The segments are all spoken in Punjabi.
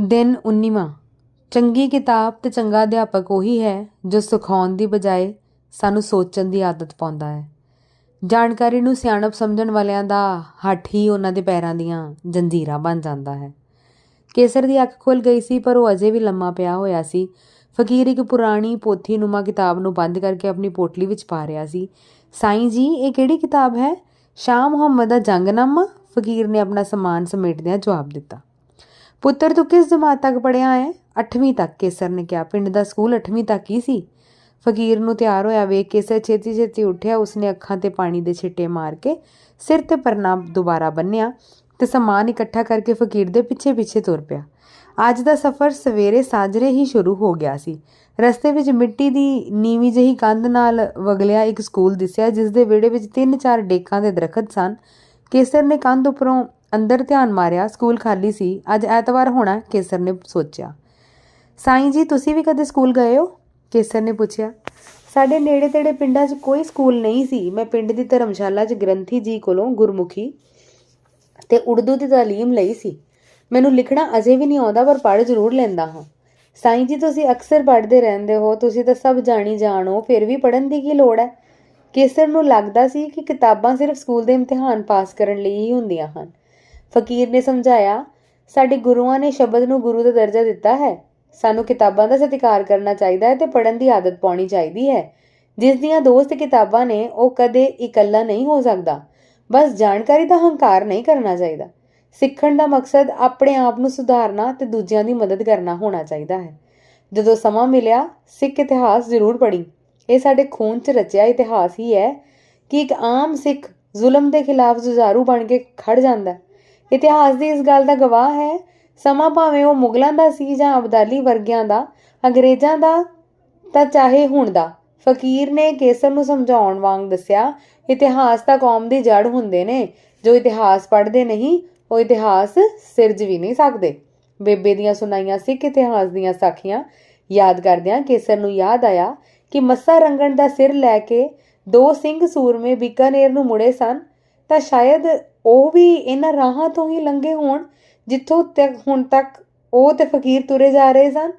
ਦਿਨ 19ਵਾਂ ਚੰਗੀ ਕਿਤਾਬ ਤੇ ਚੰਗਾ ਅਧਿਆਪਕ ਉਹੀ ਹੈ ਜੋ ਸਿਖਾਉਣ ਦੀ ਬਜਾਏ ਸਾਨੂੰ ਸੋਚਣ ਦੀ ਆਦਤ ਪਾਉਂਦਾ ਹੈ। ਜਾਣਕਾਰੀ ਨੂੰ ਸਿਆਣਪ ਸਮਝਣ ਵਾਲਿਆਂ ਦਾ ਹੱਠ ਹੀ ਉਹਨਾਂ ਦੇ ਪੈਰਾਂ ਦੀਆਂ ਜੰਜੀਰਾਂ ਬਣ ਜਾਂਦਾ ਹੈ। ਕੇਸਰ ਦੀ ਅੱਖ ਖੁੱਲ ਗਈ ਸੀ, ਪਰ ਉਹ ਅਜੇ ਵੀ ਲੰਮਾ ਪਿਆ ਹੋਇਆ ਸੀ। ਫਕੀਰ ਇੱਕ ਪੁਰਾਣੀ ਪੋਥੀ ਨੁਮਾ ਕਿਤਾਬ ਨੂੰ ਬੰਦ ਕਰਕੇ ਆਪਣੀ ਪੋਟਲੀ ਵਿੱਚ ਪਾ ਰਿਹਾ ਸੀ। ਸਾਈਂ ਜੀ, ਇਹ ਕਿਹੜੀ ਕਿਤਾਬ ਹੈ? ਸ਼ਾਹ ਮੁਹੰਮਦ ਦਾ ਜੰਗਨਾਮਾ? ਫਕੀਰ ਨੇ ਆਪਣਾ ਸਮਾਨ ਸਮੇਟਦਿਆਂ ਜਵਾਬ ਦਿੱਤਾ। ਪੁੱਤਰ, ਤੂੰ ਕਿਸ ਜਮਾਤ ਤੱਕ ਪੜਿਆ ਹੈ? 8ਵੀਂ ਤੱਕ ਕੇਸਰ ਨੇ ਕਿਹਾ। ਪਿੰਡ ਦਾ ਸਕੂਲ 8ਵੀਂ ਤੱਕ ਹੀ ਸੀ। ਫਕੀਰ ਨੂੰ ਤਿਆਰ ਹੋਇਆ ਵੇਖ ਕੇਸਰ ਛੇਤੀ ਛੇਤੀ ਉੱਠਿਆ। ਉਸਨੇ ਅੱਖਾਂ ਤੇ ਪਾਣੀ ਦੇ ਛਿੱਟੇ ਮਾਰ ਕੇ ਸਿਰ ਤੇ ਪਰਨਾ ਦੁਬਾਰਾ ਬੰਨਿਆ ਤੇ ਸਮਾਨ ਇਕੱਠਾ ਕਰਕੇ ਫਕੀਰ ਦੇ ਪਿੱਛੇ ਪਿੱਛੇ ਤੁਰ ਪਿਆ। ਅੱਜ ਦਾ ਸਫ਼ਰ ਸਵੇਰੇ ਸਾਜਰੇ ਹੀ ਸ਼ੁਰੂ ਹੋ ਗਿਆ ਸੀ। ਰਸਤੇ ਵਿੱਚ ਮਿੱਟੀ ਦੀ ਨੀਵੀਂ ਜਿਹੀ ਕੰਧ ਨਾਲ ਵਗਲਿਆ ਇੱਕ ਸਕੂਲ ਦਿਸਿਆ ਜਿਸ ਦੇ ਵਿਹੜੇ ਵਿੱਚ ਤਿੰਨ ਚਾਰ ਡੇਕਾਂ ਦੇ ਦਰਖਤ ਸਨ। ਕੇਸਰ ਨੇ ਕੰਧ ਉੱਪਰੋਂ ਅੰਦਰ ਧਿਆਨ ਮਾਰਿਆ, ਸਕੂਲ ਖਾਲੀ ਸੀ। ਅੱਜ ਐਤਵਾਰ ਹੋਣਾ, ਕੇਸਰ ਨੇ ਸੋਚਿਆ। ਸਾਈਂ ਜੀ, ਤੁਸੀਂ ਵੀ ਕਦੇ ਸਕੂਲ ਗਏ ਹੋ? ਕੇਸਰ ਨੇ ਪੁੱਛਿਆ। ਸਾਡੇ ਨੇੜੇ ਤੇੜੇ ਪਿੰਡਾਂ 'ਚ ਕੋਈ ਸਕੂਲ ਨਹੀਂ ਸੀ। ਮੈਂ ਪਿੰਡ ਦੀ ਧਰਮਸ਼ਾਲਾ 'ਚ ਗ੍ਰੰਥੀ ਜੀ ਕੋਲੋਂ ਗੁਰਮੁਖੀ ਤੇ ਉਰਦੂ ਦੀ ਤਾਲੀਮ ਲਈ ਸੀ। ਮੈਨੂੰ ਲਿਖਣਾ ਅਜੇ ਵੀ ਨਹੀਂ ਆਉਂਦਾ, ਪਰ ਪੜ੍ਹ ਜ਼ਰੂਰ ਲੈਂਦਾ ਹਾਂ। ਸਾਈਂ ਜੀ, ਤੁਸੀਂ ਅਕਸਰ ਪੜ੍ਹਦੇ ਰਹਿੰਦੇ ਹੋ। ਤੁਸੀਂ ਤਾਂ ਸਭ ਜਾਣੀ ਜਾਣੋ ਫਿਰ ਵੀ ਪੜ੍ਹਨ ਦੀ ਕੀ ਲੋੜ ਹੈ? ਕੇਸਰ ਨੂੰ ਲੱਗਦਾ ਸੀ ਕਿ ਕਿਤਾਬਾਂ ਸਿਰਫ ਸਕੂਲ ਦੇ ਇਮਤਿਹਾਨ ਪਾਸ ਕਰਨ ਲਈ ਹੀ ਹੁੰਦੀਆਂ ਹਨ। ਫਕੀਰ ਨੇ ਸਮਝਾਇਆ, ਸਾਡੇ ਗੁਰੂਆਂ ਨੇ ਸ਼ਬਦ ਨੂੰ ਗੁਰੂ ਦਾ ਦਰਜਾ ਦਿੱਤਾ ਹੈ। ਸਾਨੂੰ ਕਿਤਾਬਾਂ ਦਾ ਸਤਿਕਾਰ ਕਰਨਾ ਚਾਹੀਦਾ ਹੈ ਤੇ ਪੜ੍ਹਨ ਦੀ ਆਦਤ ਪਾਉਣੀ ਚਾਹੀਦੀ ਹੈ। ਜਿਸ ਦੀਆਂ ਦੋਸਤ ਕਿਤਾਬਾਂ ਨੇ, ਉਹ ਕਦੇ ਇਕੱਲਾ ਨਹੀਂ ਹੋ ਸਕਦਾ। ਬਸ ਜਾਣਕਾਰੀ ਦਾ ਹੰਕਾਰ ਨਹੀਂ ਕਰਨਾ ਚਾਹੀਦਾ। ਸਿੱਖਣ ਦਾ ਮਕਸਦ ਆਪਣੇ ਆਪ ਨੂੰ ਸੁਧਾਰਨਾ ਤੇ ਦੂਜਿਆਂ ਦੀ ਮਦਦ ਕਰਨਾ ਹੋਣਾ ਚਾਹੀਦਾ ਹੈ। ਜਦੋਂ ਸਮਾਂ ਮਿਲਿਆ, ਸਿੱਖ ਇਤਿਹਾਸ ਜ਼ਰੂਰ ਪੜ੍ਹੀ। ਇਹ ਸਾਡੇ ਖੂਨ 'ਚ ਰਚਿਆ ਇਤਿਹਾਸ ਹੀ ਹੈ ਕਿ ਇੱਕ ਆਮ ਸਿੱਖ ਜ਼ੁਲਮ ਦੇ ਖਿਲਾਫ ਜੁਝਾਰੂ ਬਣ ਕੇ ਖੜ ਜਾਂਦਾ ਇਤਿਹਾਸ ਦੀ ਇਸ ਗੱਲ ਦਾ ਗਵਾਹ ਹੈ। ਸਮਾਂ ਭਾਵੇਂ ਉਹ ਮੁਗਲਾਂ ਦਾ ਸੀ ਜਾਂ ਅਬਦਾਲੀ ਵਰਗਿਆਂ ਦਾ, ਅੰਗਰੇਜ਼ਾਂ ਦਾ ਤਾਂ ਚਾਹੇ ਹੁਣ ਦਾ। ਫਕੀਰ ਨੇ ਕੇਸਰ ਨੂੰ ਸਮਝਾਉਣ ਵਾਂਗ ਦੱਸਿਆ, ਇਤਿਹਾਸ ਤਾਂ ਕੌਮ ਦੀ ਜੜ ਹੁੰਦੇ ਨੇ, ਜੋ ਇਤਿਹਾਸ ਪੜ੍ਹਦੇ ਨਹੀਂ, ਉਹ ਇਤਿਹਾਸ ਸਿਰਜ ਵੀ ਨਹੀਂ ਸਕਦੇ। ਬੇਬੇ ਦੀਆਂ ਸੁਣਾਈਆਂ, ਸਿੱਖ ਇਤਿਹਾਸ ਦੀਆਂ ਸਾਖੀਆਂ ਯਾਦ ਕਰਦਿਆਂ ਕੇਸਰ ਨੂੰ ਯਾਦ ਆਇਆ ਕਿ ਮੱਸਾ ਰੰਗਣ ਦਾ ਸਿਰ ਲੈ ਕੇ ਦੋ ਸਿੰਘ ਸੂਰਮੇ ਬੀਕਾਨੇਰ ਨੂੰ ਮੁੜੇ ਸਨ, ਤਾਂ ਸ਼ਾਇਦ ਉਹ ਵੀ ਇਹਨਾਂ ਰਾਹਾਂ ਤੋਂ ਹੀ ਲੰਘੇ ਹੋਣ, ਜਿੱਥੋਂ ਤੱਕ ਹੁਣ ਤੱਕ ਉਹ ਤੇ ਫਕੀਰ ਤੁਰੇ ਜਾ ਰਹੇ ਸਨ।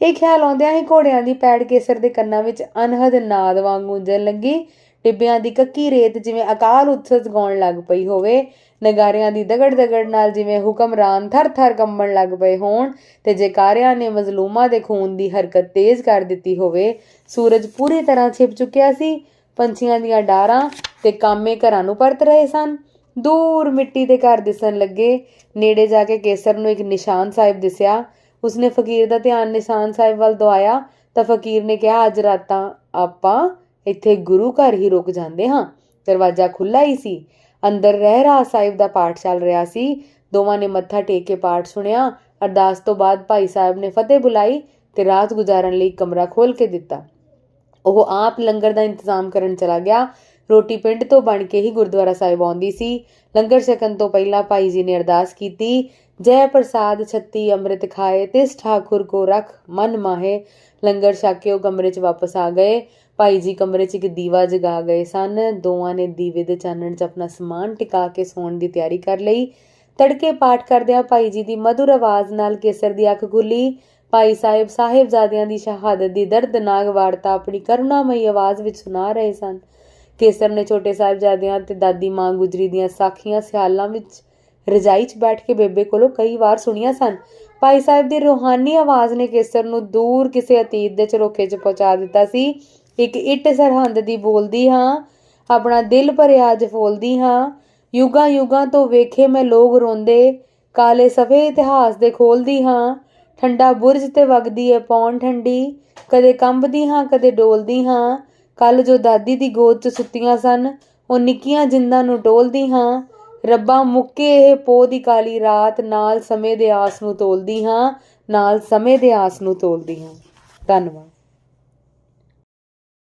ਇਹ ਖਿਆਲ ਆਉਂਦਿਆਂ ਹੀ ਘੋੜਿਆਂ ਦੀ ਪੈੜ ਕੇਸਰ ਦੇ ਕੰਨਾਂ ਵਿੱਚ ਅਨਹਦ ਨਾਦ ਵਾਂਗ ਗੂੰਜਣ ਲੱਗੀ। ਟਿੱਬਿਆਂ ਦੀ ਕੱਕੀ ਰੇਤ ਜਿਵੇਂ ਅਕਾਲ ਉਤਸਵ ਗਾਉਣ ਲੱਗ ਪਈ ਹੋਵੇ, ਨਗਾਰਿਆਂ ਦੀ ਦਗੜ ਦਗੜ ਨਾਲ ਜਿਵੇਂ ਹੁਕਮਰਾਨ ਥਰ ਥਰ ਕੰਬਣ ਲੱਗ ਪਏ ਹੋਣ ਤੇ ਜੇਕਾਰਿਆਂ ਨੇ ਮਜ਼ਲੂਮਾਂ ਦੇ ਖੂਨ ਦੀ ਹਰਕਤ ਤੇਜ਼ ਕਰ ਦਿੱਤੀ ਹੋਵੇ, ਸੂਰਜ ਪੂਰੀ ਤਰ੍ਹਾਂ ਛਿਪ ਚੁੱਕਿਆ ਸੀ। ਪੰਛੀਆਂ ਦੀਆਂ ਡਾਰਾਂ ਤੇ ਕਾਮੇ ਘਰਾਂ ਨੂੰ ਪਰਤ ਰਹੇ ਸਨ। ਦੂਰ ਮਿੱਟੀ ਦੇ ਘਰ ਦਿਸਣ ਲੱਗੇ। ਨੇੜੇ ਜਾ ਕੇ ਕੇਸਰ ਨੂੰ ਇੱਕ ਨਿਸ਼ਾਨ ਸਾਹਿਬ ਦਿਸਿਆ। ਉਸਨੇ ਫਕੀਰ ਦਾ ਧਿਆਨ ਨਿਸ਼ਾਨ ਸਾਹਿਬ ਵੱਲ ਦਵਾਇਆ ਤਾਂ ਫਕੀਰ ਨੇ ਕਿਹਾ, ਅੱਜ ਰਾਤਾਂ ਆਪਾਂ ਇੱਥੇ ਗੁਰੂ ਘਰ ਹੀ ਰੁਕ ਜਾਂਦੇ ਹਾਂ। ਦਰਵਾਜ਼ਾ ਖੁੱਲਾ ਹੀ ਸੀ। ਅੰਦਰ ਰਹਿ ਰਾ ਸਾਹਿਬ ਦਾ ਪਾਠ ਚੱਲ ਰਿਹਾ ਸੀ। ਦੋਵਾਂ ਨੇ ਮੱਥਾ ਟੇਕ ਕੇ ਪਾਠ ਸੁਣਿਆ। ਅਰਦਾਸ ਤੋਂ ਬਾਅਦ ਭਾਈ ਸਾਹਿਬ ਨੇ ਫਤਿਹ ਬੁਲਾਈ ਤੇ ਰਾਤ ਗੁਜ਼ਾਰਨ ਲਈ ਕਮਰਾ ਖੋਲ ਕੇ ਦਿੱਤਾ। ਉਹ ਆਪ ਲੰਗਰ ਦਾ ਇੰਤਜ਼ਾਮ ਕਰਨ ਚਲਾ ਗਿਆ। ਰੋਟੀ ਪਿੰਡ ਤੋਂ ਬਣ ਕੇ ਹੀ ਗੁਰਦੁਆਰਾ ਸਾਹਿਬ ਆਉਂਦੀ ਸੀ। ਲੰਗਰ ਛਕਣ ਤੋਂ ਪਹਿਲਾਂ ਭਾਈ ਜੀ ਨੇ ਅਰਦਾਸ ਕੀਤੀ, ਜੈ ਪ੍ਰਸਾਦ ਛੱਤੀ ਅੰਮ੍ਰਿਤ ਖਾਏ, ਤਿਸ ਠਾਕੁਰ ਕੋ ਰਖ ਮਨ ਮਾਹੇ। ਲੰਗਰ ਛਕ ਕੇ ਉਹ ਕਮਰੇ 'ਚ ਵਾਪਸ ਆ ਗਏ। ਭਾਈ ਜੀ ਕਮਰੇ 'ਚ ਇੱਕ ਦੀਵਾ ਜਗਾ ਗਏ ਸਨ। ਦੋਵਾਂ ਨੇ ਦੀਵੇ ਦੇ ਚਾਨਣ 'ਚ ਆਪਣਾ ਸਮਾਨ ਟਿਕਾ ਕੇ ਸੌਣ ਦੀ ਤਿਆਰੀ ਕਰ ਲਈ। ਤੜਕੇ ਪਾਠ ਕਰਦਿਆਂ ਭਾਈ ਜੀ ਦੀ ਮధుਰ ਆਵਾਜ਼ ਨਾਲ ਕੇਸਰ ਦੀ ਅੱਖ ਖੁੱਲੀ। ਭਾਈ ਸਾਹਿਬ ਸਾਹਿਬਜ਼ਾਦਿਆਂ ਦੀ ਸ਼ਹਾਦਤ ਦੀ ਦਰਦਨਾਕ ਵਾਰਤਾ ਆਪਣੀ ਕਰੁਣਾਮਈ ਆਵਾਜ਼ ਵਿੱਚ ਸੁਣਾ ਰਹੇ ਸਨ। ਕੇਸਰ ਨੇ ਛੋਟੇ ਸਾਹਿਬਜ਼ਾਦਿਆਂ ਤੇ ਦਾਦੀ ਮਾਂ ਗੁਜਰੀ ਦੀਆਂ ਸਾਖੀਆਂ ਸਿਆਲਾਂ ਵਿੱਚ ਰਜਾਈ 'ਚ ਬੈਠ ਕੇ ਬੇਬੇ ਕੋਲੋਂ ਕਈ ਵਾਰ ਸੁਣੀਆਂ ਸਨ। ਭਾਈ ਸਾਹਿਬ ਦੀ ਰੂਹਾਨੀ ਆਵਾਜ਼ ਨੇ ਕੇਸਰ ਨੂੰ ਦੂਰ ਕਿਸੇ ਅਤੀਤ ਦੇ ਝਰੋਖੇ 'ਚ ਪਹੁੰਚਾ ਦਿੱਤਾ ਸੀ। ਇੱਕ ਇੱਟ ਸਰਹੰਦ ਦੀ ਬੋਲਦੀ ਹਾਂ, ਆਪਣਾ ਦਿਲ ਭਰਿਆ ਅੱਜ ਫੋਲਦੀ ਹਾਂ। ਯੁਗਾਂ ਯੁਗਾਂ ਤੋਂ ਵੇਖੇ ਮੈਂ ਲੋਕ ਰੋਂਦੇ, ਕਾਲੇ ਸਫੇ ਇਤਿਹਾਸ ਦੇ ਖੋਲਦੀ ਹਾਂ। ਠੰਡਾ ਬੁਰਜ ਤੇ ਵਗਦੀ ਏ ਪੌਣ ਠੰਡੀ, ਕਦੇ ਕੰਬਦੀ ਹਾਂ, ਕਦੇ ਡੋਲਦੀ ਹਾਂ। ਕੱਲ ਜੋ ਦਾਦੀ ਦੀ ਗੋਦ 'ਚ ਸੁੱਤੀਆਂ ਸਨ, ਉਹ ਨਿੱਕੀਆਂ ਜਿੰਦਾਂ ਨੂੰ ਟੋਲਦੀ ਹਾਂ। ਰੱਬਾ ਮੁੱਕੇ ਇਹ ਪੋ ਦੀ ਕਾਲੀ ਰਾਤ ਨਾਲ ਸਮੇਂ ਦੇ ਆਸ ਨੂੰ ਤੋਲਦੀ ਹਾਂ, ਨਾਲ ਸਮੇਂ ਦੇ ਆਸ ਨੂੰ ਤੋਲਦੀ ਹਾਂ। ਧੰਨਵਾਦ।